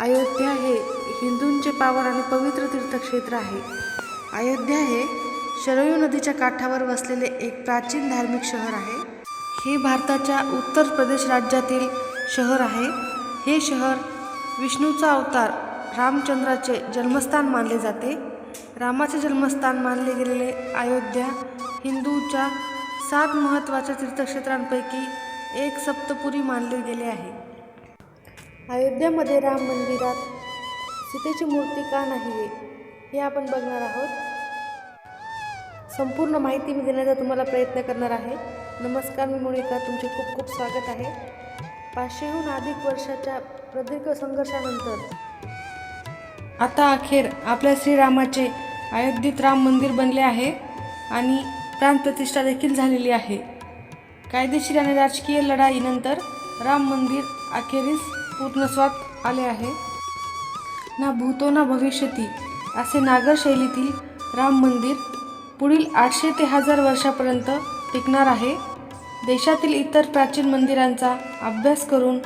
अयोध्या हे हिंदूंचे पावन आणि पवित्र तीर्थक्षेत्र आहे. अयोध्या हे शरयू नदीच्या काठावर वसलेले एक प्राचीन धार्मिक शहर आहे. हे भारताच्या उत्तर प्रदेश राज्यातील शहर आहे. हे शहर विष्णूचा अवतार रामचंद्राचे जन्मस्थान मानले जाते. रामाचे जन्मस्थान मानले गेलेले अयोध्या हिंदूच्या सात महत्त्वाच्या तीर्थक्षेत्रांपैकी एक सप्तपुरी मानले गेले आहे. अयोध्यामध्ये राम मंदिरात सीतेची मूर्ती का नाही आहे हे आपण बघणार आहोत. संपूर्ण माहिती मी देण्याचा तुम्हाला प्रयत्न करणार आहे. नमस्कार मी मोनिका. तुमचे खूप खूप स्वागत आहे. पाचशेहून अधिक वर्षाच्या प्रदीर्घ संघर्षानंतर आता अखेर आपल्या श्रीरामाचे अयोध्येत राम मंदिर बनले आहे आणि प्राणप्रतिष्ठा देखील झालेली आहे. कायदेशीर आणि राजकीय लढाईनंतर राम मंदिर अखेरीस पूर्णस्वात आले आहे. ना भूतो ना भविष्यती असे नागर शैलीतील राम मंदिर पुढील आठशे ते हजार वर्षापर्यंत टिकणार आहे. देशातील इतर प्राचीन मंदिरांचा अभ्यास करून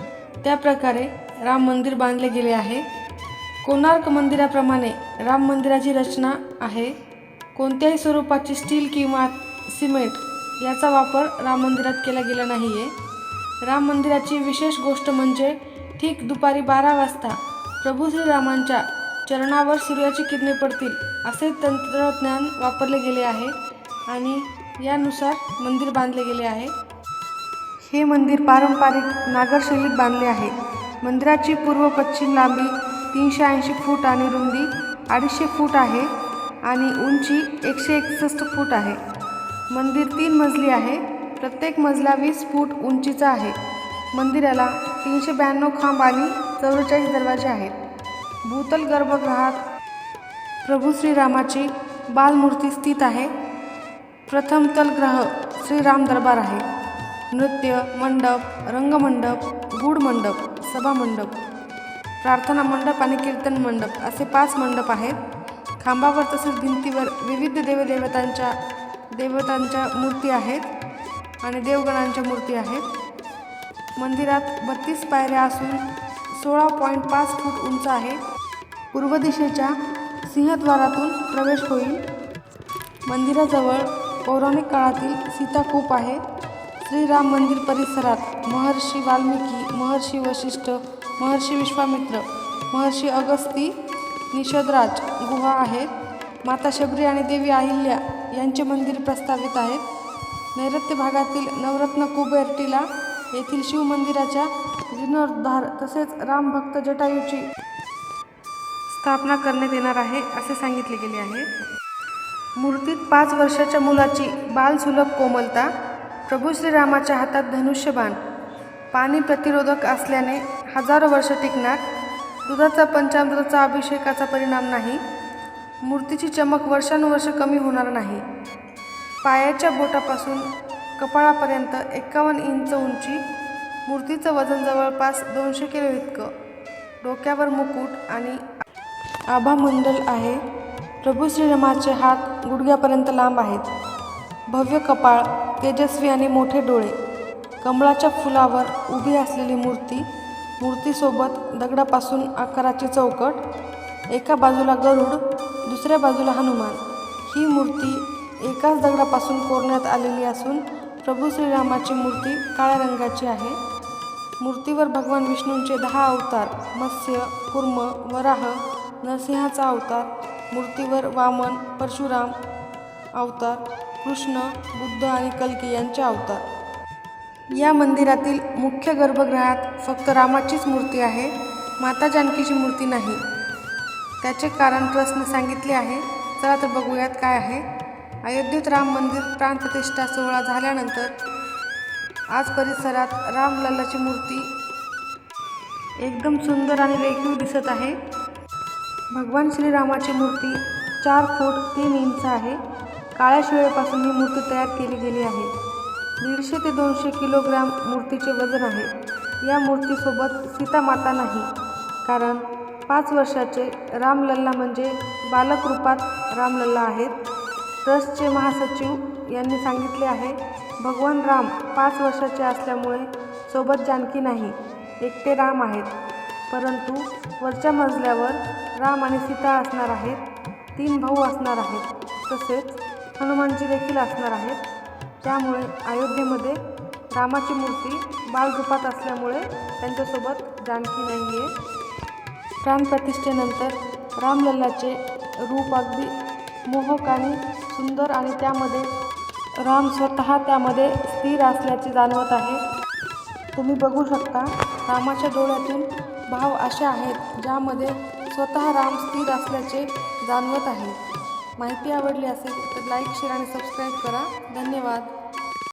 त्या प्रकारे राम मंदिर बांधले गेले आहे. कोणार्क मंदिराप्रमाणे राम मंदिराची रचना आहे. कोणत्याही स्वरूपाची स्टील किंवा सिमेंट याचा वापर राम मंदिरात केला गेला नाही आहे राम मंदिराची विशेष गोष्ट म्हणजे ठीक दुपारी बारा वाजता प्रभू श्रीरामांच्या चरणावर सूर्याची किरणे पडतील असे तंत्रज्ञान वापरले गेले आहे आणि यानुसार मंदिर बांधले गेले आहे. हे मंदिर पारंपरिक नागरशैलीत बांधले आहे. मंदिराची पूर्व पश्चिम लांबी तीनशे ऐंशी फूट आणि रुंदी अडीचशे फूट आहे आणि उंची एकशे एकसष्ट फूट आहे. मंदिर तीन मजली आहे. प्रत्येक मजला वीस फूट उंचीचा आहे. मंदिराला तीनशे ब्याण्णव खांब आणि चौवेचाळीस दरवाजे आहेत. भूतल गर्भगृहात प्रभू श्रीरामाची बालमूर्ती स्थित आहे. प्रथम तलग्रह श्रीराम दरबार आहे. नृत्य मंडप रंगमंडप गूढ मंडप सभामंडप प्रार्थना मंडप आणि कीर्तन मंडप असे पाच मंडप आहेत. खांबावर तसेच भिंतीवर विविध देवदेवतांच्या देवतांच्या मूर्ती आहेत आणि देवगणांच्या मूर्ती आहेत. मंदिरात बत्तीस पायऱ्या असून सोळा पॉईंट पाच फूट उंच आहे. पूर्व दिशेच्या सिंहद्वारातून प्रवेश होईल. मंदिराजवळ पौराणिक काळातील सीताकूप आहे. श्रीराम मंदिर परिसरात महर्षी वाल्मिकी महर्षी वशिष्ठ महर्षी विश्वामित्र महर्षी अगस्ती निषदराज गुहा आहेत. माता शबरी आणि देवी अहिल्या यांचे मंदिर प्रस्तावित आहेत. नैऋत्य भागातील नवरत्न कुबेरटीला येथील शिवमंदिराच्या जीर्णोद्धार तसेच रामभक्त जटायूची स्थापना करण्यात येणार आहे असे सांगितले गेले आहे. मूर्तीत पाच वर्षाच्या मुलाची बालसुलभ कोमलता प्रभू श्रीरामाच्या हातात धनुष्यबाण पाणी प्रतिरोधक असल्याने हजारो वर्ष टिकणार दुधाचा पंचामृताचा अभिषेकाचा परिणाम नाही मूर्तीची चमक वर्षानुवर्ष कमी होणार नाही. पायाच्या बोटापासून कपाळापर्यंत एकावन्न इंच उंची मूर्तीचं वजन जवळपास दोनशे किलो इतकं. डोक्यावर मुकुट आणि आभामंडल आहे. प्रभू श्रीरामाचे हात गुडघ्यापर्यंत लांब आहेत. भव्य कपाळ तेजस्वी आणि मोठे डोळे. कमळाच्या फुलावर उभी असलेली मूर्ती मूर्तीसोबत दगडापासून आकाराची चौकट एका बाजूला गरुड दुसऱ्या बाजूला हनुमान. ही मूर्ती एकाच दगडापासून कोरण्यात आलेली असून प्रभू श्रीरामाची मूर्ती काळ्या रंगाची आहे. मूर्तीवर भगवान विष्णूंचे दहा अवतार मत्स्य कुर्म वराह नरसिंहाचा अवतार मूर्तीवर वामन परशुराम अवतार कृष्ण बुद्ध आणि कल्की यांचे अवतार. या मंदिरातील मुख्य गर्भगृहात फक्त रामाचीच मूर्ती आहे माता जानकीची मूर्ती नाही. त्याचे कारण ट्रस्टने सांगितले आहे. चला तर बघूयात काय आहे. अयोध्येत राम मंदिर प्राणप्रतिष्ठा सोहळा झाल्यानंतर आज परिसरात रामलल्लाची मूर्ती एकदम सुंदर आणि रेखीव दिसत आहे. भगवान श्रीरामाची मूर्ती चार फूट तीन इंच आहे. काळ्या शिळेपासून ही मूर्ती तयार केली गेली आहे. दीडशे ते दोनशे किलोग्रॅम मूर्तीचे वजन आहे. या मूर्तीसोबत सीतामाता नाही कारण पाच वर्षाचे रामलल्ला म्हणजे बालक रूपात रामलल्ला आहेत. ट्रस्टचे महासचिव यांनी सांगितले आहे भगवान राम पाच वर्षाचे असल्यामुळे सोबत जानकी नाही एकटे राम आहेत. परंतु वरच्या मजल्यावर राम आणि सीता असणार आहेत तीन भाऊ असणार आहेत तसेच हनुमानजी देखील असणार आहेत. त्यामुळे अयोध्येमध्ये रामाची मूर्ती बालरूपात असल्यामुळे त्यांच्यासोबत जानकी नाही आहे प्राणप्रतिष्ठेनंतर रामलल्लाचे रूप अगदी मोहक आणि सुंदर आणि त्यामध्ये राम स्वतः त्यामध्ये स्थिर असल्याचे जाणवत आहे. तुम्ही बघू शकता रामाच्या डोळ्यातून भाव असे आहेत ज्यामध्ये स्वतः राम स्थिर असल्याचे जाणवत आहे. माहिती आवडली असेल तर लाईक शेअर आणि सबस्क्राईब करा. धन्यवाद.